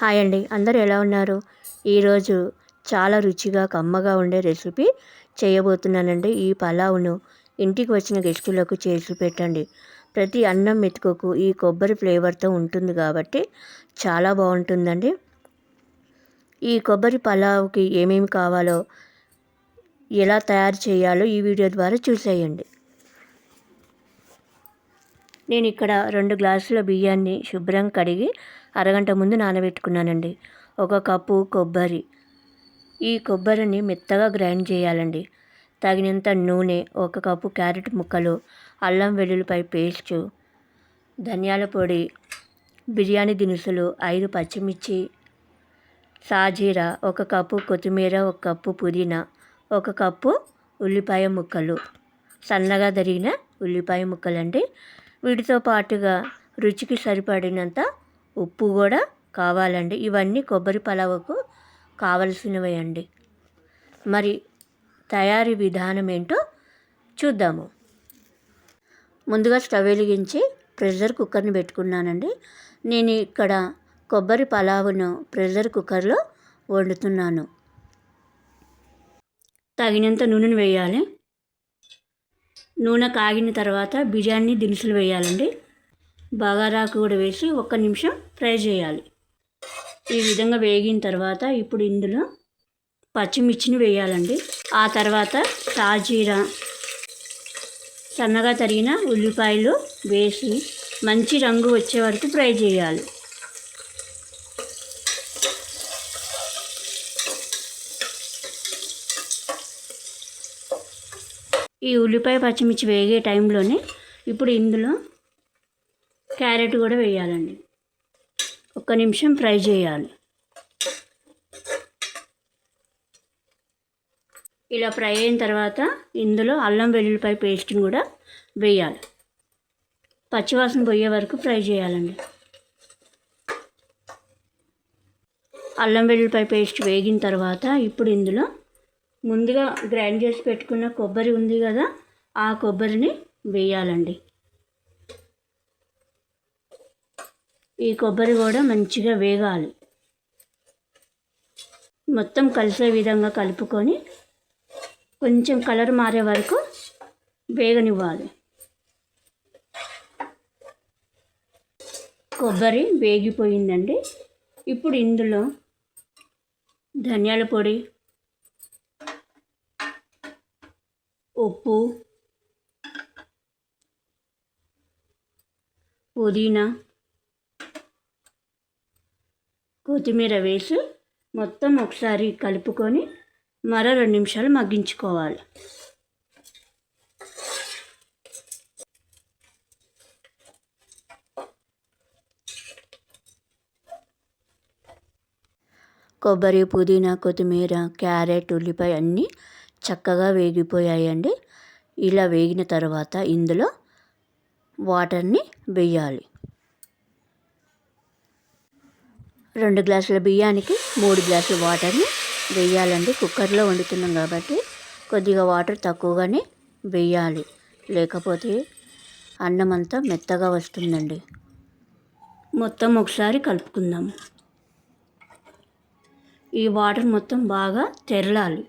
Hi అండి. అందరూ ఎలా ఉన్నారు? ఈరోజు చాలా రుచిగా కమ్మగా ఉండే రెసిపీ చేయబోతున్నానండి. ఈ పలావును ఇంటికి వచ్చిన గెస్టులకు చేసి పెట్టండి. ప్రతి అన్నం మెతుకుకు ఈ కొబ్బరి ఫ్లేవర్తో ఉంటుంది కాబట్టి చాలా బాగుంటుందండి. ఈ కొబ్బరి పలావుకి ఏమేమి కావాలో ఎలా తయారు చేయాలో ఈ వీడియో ద్వారా చూసేయండి. నేను ఇక్కడ రెండు గ్లాసుల బియ్యాన్ని శుభ్రం కడిగి అరగంట ముందు నానబెట్టుకున్నానండి. ఒక కప్పు కొబ్బరి. ఈ కొబ్బరిని మెత్తగా గ్రైండ్ చేయాలండి. తగినంత నూనె ఒక కప్పు క్యారెట్ ముక్కలు అల్లం వెల్లుల్లిపై పేస్టు ధనియాల పొడి బిర్యానీ దినుసులు ఐదు పచ్చిమిర్చి సాజీరా ఒక కప్పు కొత్తిమీర ఒక కప్పు పుదీనా ఒక కప్పు ఉల్లిపాయ ముక్కలు. సన్నగా తరిగిన ఉల్లిపాయ ముక్కలండి. వీటితో పాటుగా రుచికి సరిపడినంత ఉప్పు కూడా కావాలండి. ఇవన్నీ కొబ్బరి పలావకు కావలసినవి అండి. మరి తయారీ విధానం ఏంటో చూద్దాము. ముందుగా స్టవ్ వెలిగించి ప్రెషర్ కుక్కర్ని పెట్టుకున్నానండి. నేను ఇక్కడ కొబ్బరి పలావును ప్రెషర్ కుక్కర్లో వండుతున్నాను. తగినంత నూనెను వేయాలి. నూనె కాగిన తర్వాత బిర్యానీ దినుసులు వేయాలండి. బగారాకు కూడా వేసి ఒక్క నిమిషం ఫ్రై చేయాలి. ఈ విధంగా వేగిన తర్వాత ఇప్పుడు ఇందులో పచ్చిమిర్చిని వేయాలండి. ఆ తర్వాత తాజీరా సన్నగా తరిగిన ఉల్లిపాయలు వేసి మంచి రంగు వచ్చే వరకు ఫ్రై చేయాలి. ఈ ఉల్లిపాయ పచ్చిమిర్చి వేగే టైంలోనే ఇప్పుడు ఇందులో క్యారెట్ కూడా వేయాలండి. ఒక్క నిమిషం ఫ్రై చేయాలి. ఇలా ఫ్రై అయిన తర్వాత ఇందులో అల్లం వెల్లుల్లిపాయ పేస్ట్ని కూడా వేయాలి. పచ్చివాసన పోయే వరకు ఫ్రై చేయాలండి. అల్లం వెల్లుల్లిపాయ పేస్ట్ వేగిన తర్వాత ఇప్పుడు ఇందులో ముందుగా గ్రైండ్ చేసి పెట్టుకున్న కొబ్బరి ఉంది కదా ఆ కొబ్బరిని వేయాలండి. ఈ కొబ్బరి కూడా మంచిగా వేగాలి. మొత్తం కలిసే విధంగా కలుపుకొని కొంచెం కలర్ మారే వరకు వేగనివ్వాలి. కొబ్బరి వేగిపోయిందండి. ఇప్పుడు ఇందులో ధనియాల పొడి ఉప్పు పుదీనా కొత్తిమీర వేసి మొత్తం ఒకసారి కలుపుకొని మరో రెండు నిమిషాలు మగ్గించుకోవాలి. కొబ్బరి పుదీనా కొత్తిమీర క్యారెట్ ఉల్లిపాయ అన్నీ చక్కగా వేగిపోయాయండి. ఇలా వేగిన తర్వాత ఇందులో వాటర్ని వేయాలి రెండు గ్లాసుల బియ్యానికి మూడు గ్లాసుల వాటర్ని వేయాలండి కుక్కర్లో వండుతున్నాం కాబట్టి కొద్దిగా వాటర్ తక్కువగానే వేయాలి లేకపోతే అన్నం అంతా మెత్తగా వస్తుందండి. మొత్తం ఒకసారి కలుపుకుందాము ఈ వాటర్ మొత్తం బాగా తెరలాలి.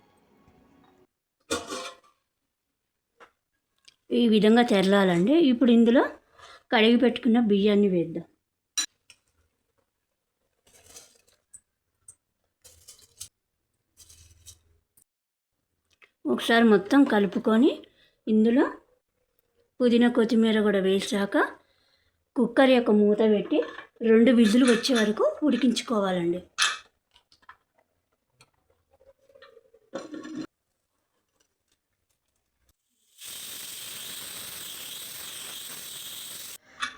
ఈ విధంగా తెరలాలండి. ఇప్పుడు ఇందులో కడిగి పెట్టుకున్న బియ్యాన్ని వేద్దాం. ఒకసారి మొత్తం కలుపుకొని ఇందులో పుదీనా కొత్తిమీర కూడా వేసాక కుక్కర్ యొక్క మూత పెట్టి రెండు విజులు వచ్చే వరకు ఉడికించుకోవాలండి.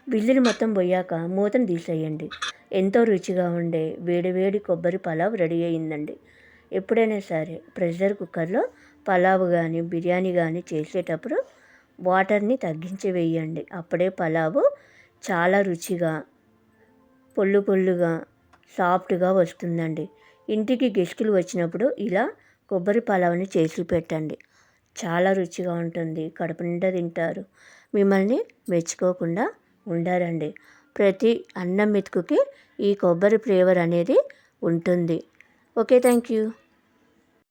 విజిల్ మొత్తం పోయాక మూతను తీసేయండి. ఎంతో రుచిగా ఉండే వేడివేడి కొబ్బరి పలావ్ రెడీ అయిందండి. ఎప్పుడైనా సరే ప్రెషర్ కుక్కర్లో పలావ్ కానీ బిర్యానీ కానీ చేసేటప్పుడు వాటర్ని తగ్గించి వేయండి అప్పుడే పలావు చాలా రుచిగా పొల్లు పొల్లుగా సాఫ్ట్గా వస్తుందండి. ఇంటికి గెస్టులు వచ్చినప్పుడు ఇలా కొబ్బరి పలావ్ని చేసి పెట్టండి. చాలా రుచిగా ఉంటుంది. కడుపు నిండా తింటారు. మిమ్మల్ని మెచ్చుకోకుండా ఉండారండి. ప్రతి అన్నం మెతుకుకి ఈ కొబ్బరి ఫ్లేవర్ అనేది ఉంటుంది. Okay thank you